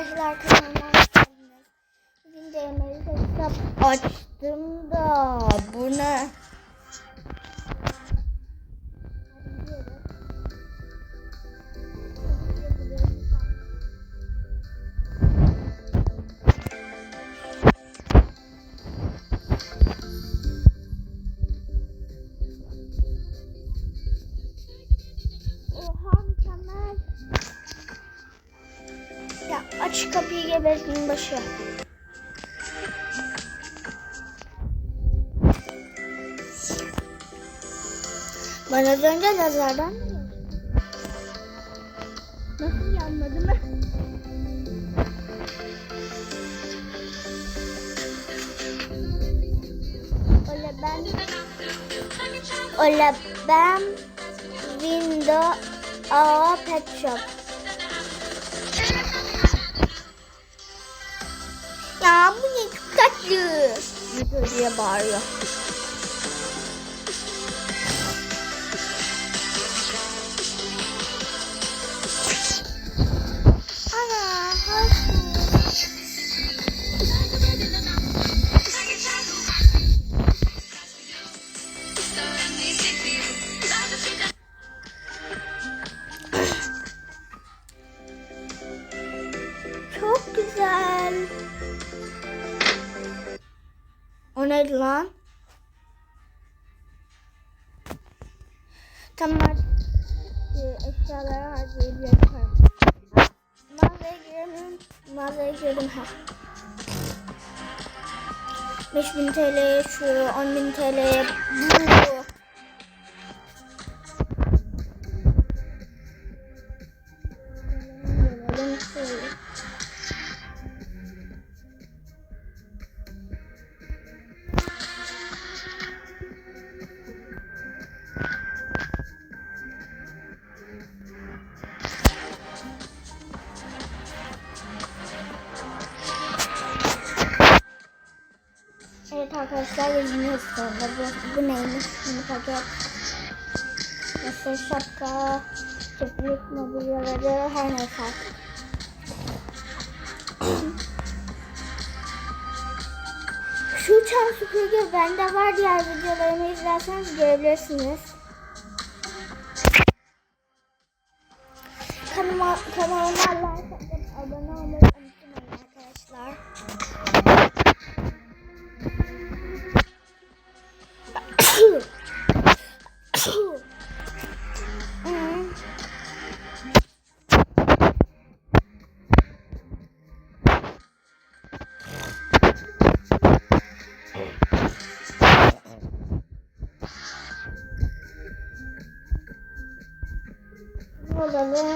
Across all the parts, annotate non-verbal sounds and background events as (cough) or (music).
Arkadaşlar kanalıma hoş geldiniz. Bugün hesap açtım da bu Ben az önce gördüm? Nasıl yanmadı mı? Öyle ben Öyle ben Window A Pet Shop Ya bu ne çok tatlı. Diye bağırıyor. Tamam e, eşyaları harcayabilirim. Mağazaya giremiyorum. Mağazaya girdim ha. 5000 TL şu 10.000 TL bu. Arkadaşlar yeni sonunda bu, bu neymiş bunu paket Nasıl şapka çiftlik mobilyaları her neyse. Şu uçan süpürge bende var diğer videolarımı izlerseniz görebilirsiniz. Kanalıma, kanalıma like abone olmayı unutmayın arkadaşlar. mandando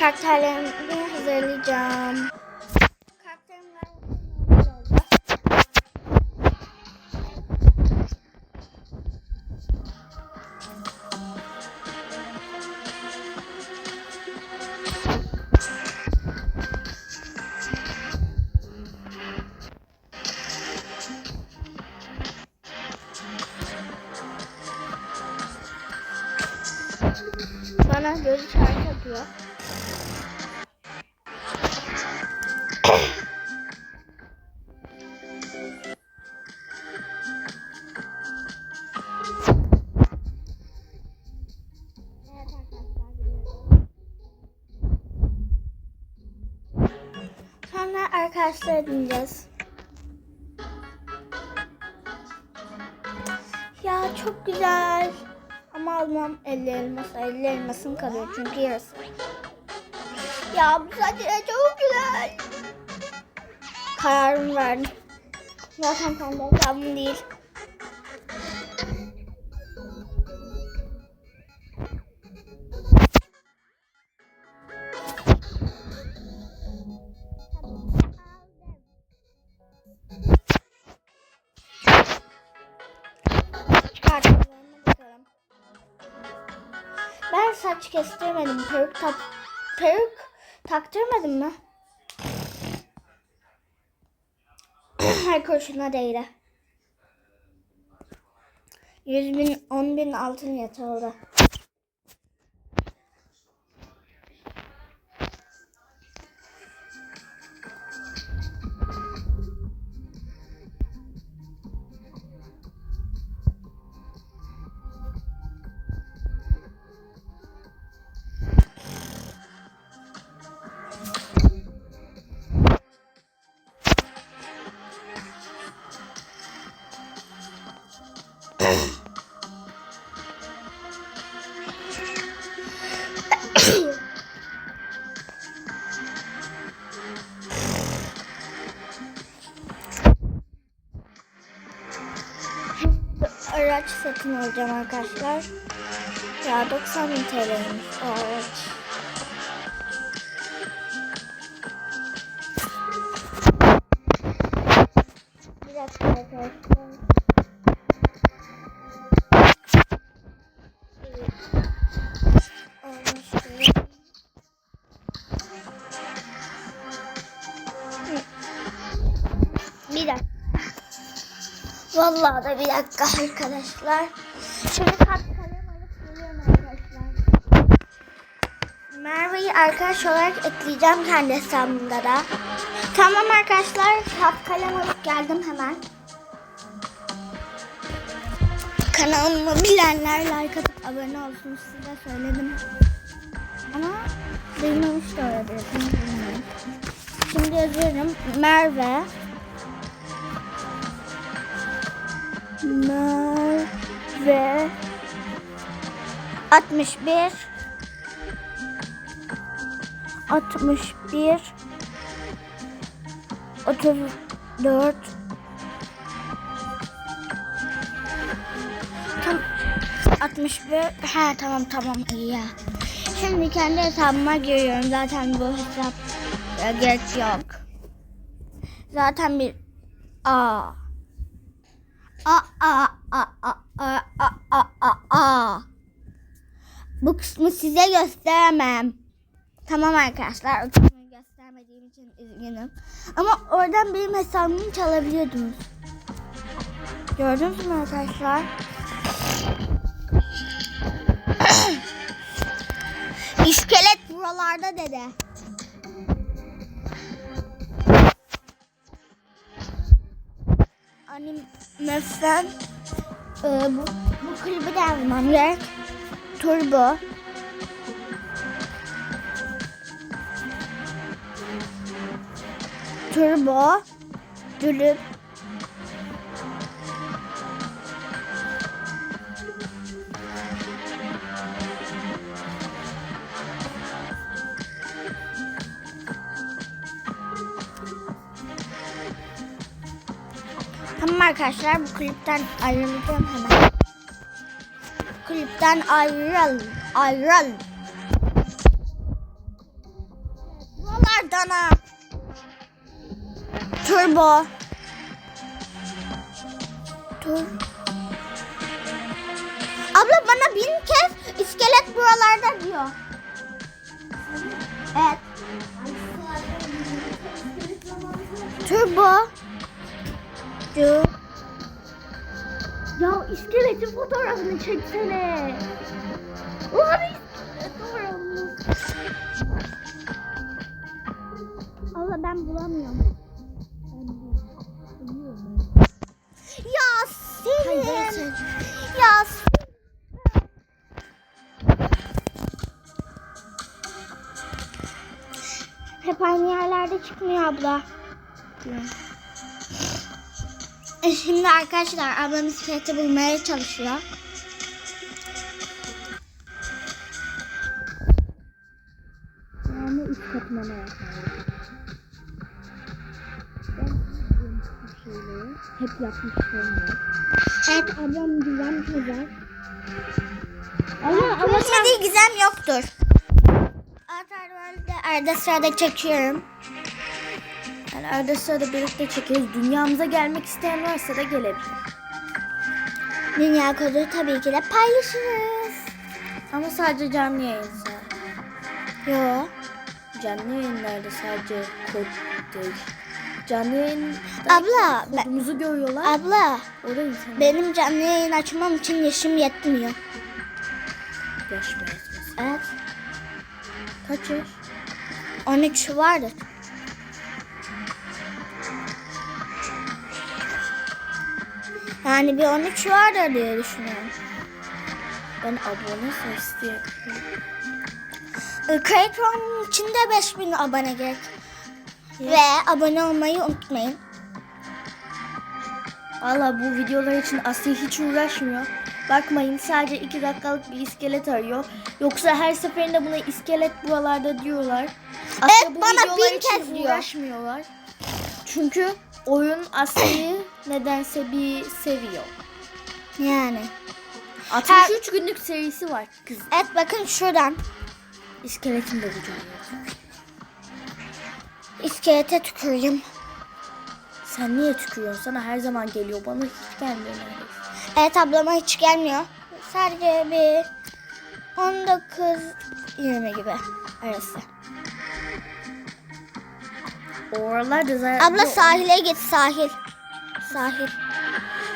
Karakterlerimi hazırlayacağım. Sonra arkadaşlar edineceğiz. Ya çok güzel. Ama almam elli elması. Elli elmasım kalıyor çünkü yarısı. Ya bu saçlar çok güzel. Kararımı verdim. Zaten kendi hesabım değil. Ben saç kestirmedim. Peruk tak peruk taktırmadım mı? Her kurşuna değdi. Yüz bin, on bin altın yatağı orada. Yatırıldı. araç satın alacağım arkadaşlar. Ya 90 bin TL'ymiş o araç. Vallahi da bir dakika arkadaşlar. Şimdi kat kalem alıp geliyorum arkadaşlar. Merve'yi arkadaş olarak ekleyeceğim kendi hesabımda da. Tamam arkadaşlar kat kalem alıp geldim hemen. Kanalımı bilenler like atıp abone olsun size söyledim. Ama duymamış da bilmiyorum. Şimdi yazıyorum Merve Merve 61 61 34 Tam 61 ha tamam tamam iyi ya. Şimdi kendi hesabıma giriyorum. Zaten bu hesap e, geç yok. Zaten bir Aa. A a a a a a a a. Bu kısmı size gösteremem. Tamam arkadaşlar o kısmı göstermediğim için üzgünüm. Ama oradan benim hesabımı çalabiliyordunuz. Gördünüz mü arkadaşlar? (coughs) İskelet buralarda dede. Animefen e, bu, bu klibi de yazmam gerek. Turbo. Turbo. Dülüp. Tamam arkadaşlar bu klipten ayrılacağım hemen. Klipten ayrıl. Ayrıl. Buralardan ha. Turbo. Tur. Abla bana bin kez iskelet buralarda diyor. Evet. Turbo. Dur. Ya iskeletin fotoğrafını çeksene. Ulan iskelet fotoğrafını. Allah ben bulamıyorum. Ya senin. Ya senin. Hep aynı yerlerde çıkmıyor abla. bekliyorum. E, Şimdi arkadaşlar ablam iskeleti bulmaya çalışıyor. Yani üst katına ne hep yapmışlığım var. Evet Ablam güzel güzel. Ama ama sen gizem yoktur. Arada sırada çekiyorum. Yani arada sırada birlikte çekeriz. Dünyamıza gelmek isteyen varsa da gelebilir. Dünya kodu tabii ki de paylaşırız. Ama sadece canlı yayınsa. Yo. Canlı yayınlarda sadece kod değil. Canlı yayında Abla, ben- kodumuzu görüyorlar. Abla Orada insanlar benim canlı yayın açmam için yaşım yetmiyor. yaş mı etmez. Evet. Kaç yaş? 13 vardır. Yani bir 13 vardır diye düşünüyorum. Ben abone sesli yapıyorum. Kayıtronun içinde 5000 abone gerek. Ve abone olmayı unutmayın. Valla bu videolar için Asya hiç uğraşmıyor. Bakmayın sadece 2 dakikalık bir iskelet arıyor. Yoksa her seferinde buna iskelet buralarda diyorlar. Asya Evet, bu bana videolar bin için kez diyor. uğraşmıyorlar. Çünkü oyun Asya'yı nedense bir seviyor. Yani. 63 günlük serisi var kız. Evet bakın şuradan. İskeletin de. İskelete tüküreyim. Sen niye tükürüyorsun? Sana her zaman geliyor. Bana hiç gelmiyor neredeyse. Evet ablama hiç gelmiyor. Sadece bir 19-20 gibi arası. O aralar da zaten... Abla sahile git sahil. Sahil.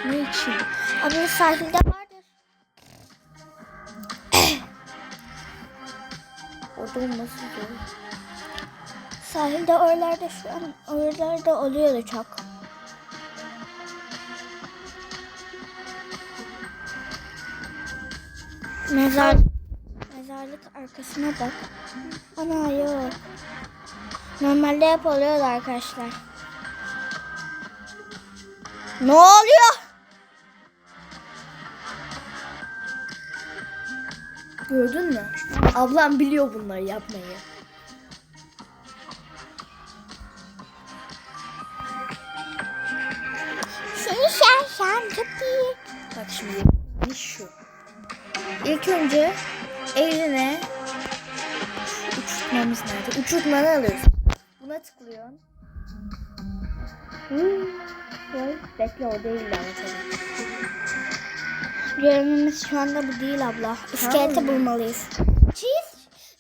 Ne için? Abla sahilde vardır. (coughs) Orada olması zor. Sahilde oralarda şu an oralarda oluyordu çok. Mezar mezarlık arkasına bak. Ana yok. Normalde hep oluyordu arkadaşlar. Ne oluyor? Gördün mü? Ablam biliyor bunları yapmayı. Seni şarşam çok iyi. Bak şimdi şu. İlk önce eline uçurtmamız nerede? Uçurtmanı alıyorsun. Buna tıklıyorsun. Hmm. Vay, Bekle o değil tabii. Görevimiz şu anda bu değil abla. İskeleti Tamam. bulmalıyız. Cheese.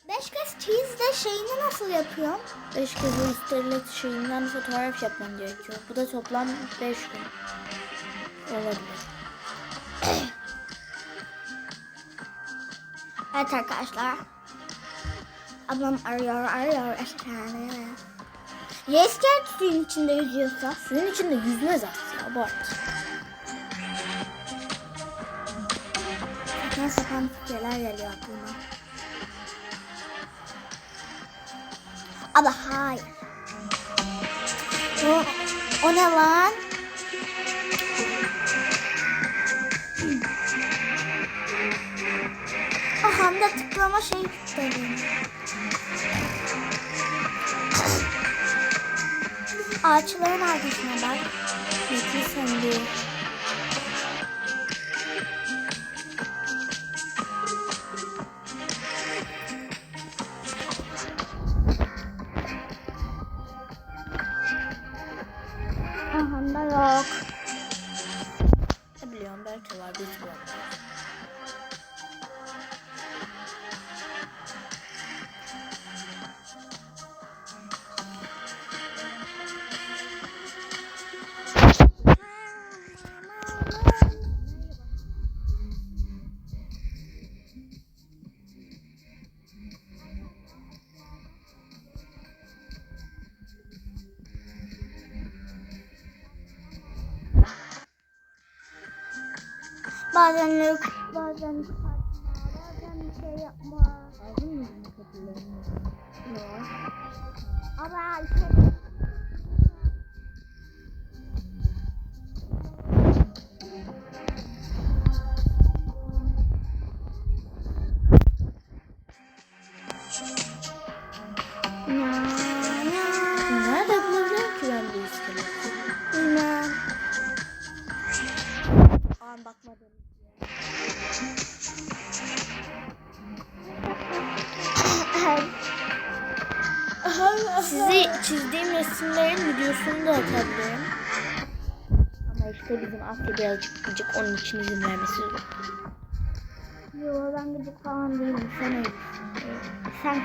Beş kez cheese de şeyini nasıl yapıyorum? Beş kez o isterlet şeyinden fotoğraf yapman gerekiyor. Bu da toplam beş gün. Olabilir. Evet arkadaşlar. Ablam arıyor arıyor efsane. Ya iskelet suyun içinde yüzüyorsa? Suyun içinde yüzmez aslında. Abart. Saçma sapan fikirler geliyor aklıma. Ama hayır. O, o ne lan? Aha da tıklama şeyi dedim. Ağaçların arkasına bak. Peki sen bazen çıkartma, bazen bir şey yapma. Aldın mı kapılarını? Yok. Ama Sizi çizdiğim resimlerin videosunu da atabilirim. Ama işte bizim Asya birazcık gıcık onun için izin vermesi zor. Yo ben gıcık falan değilim. Sen öyle. Sen.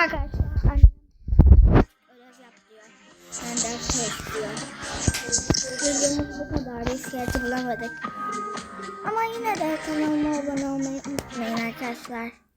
arkadaşlar. Ben ders çalışıyor. Videomuz bu kadar. İskeleti bulamadık. Ama yine de kanalıma abone olmayı unutmayın arkadaşlar.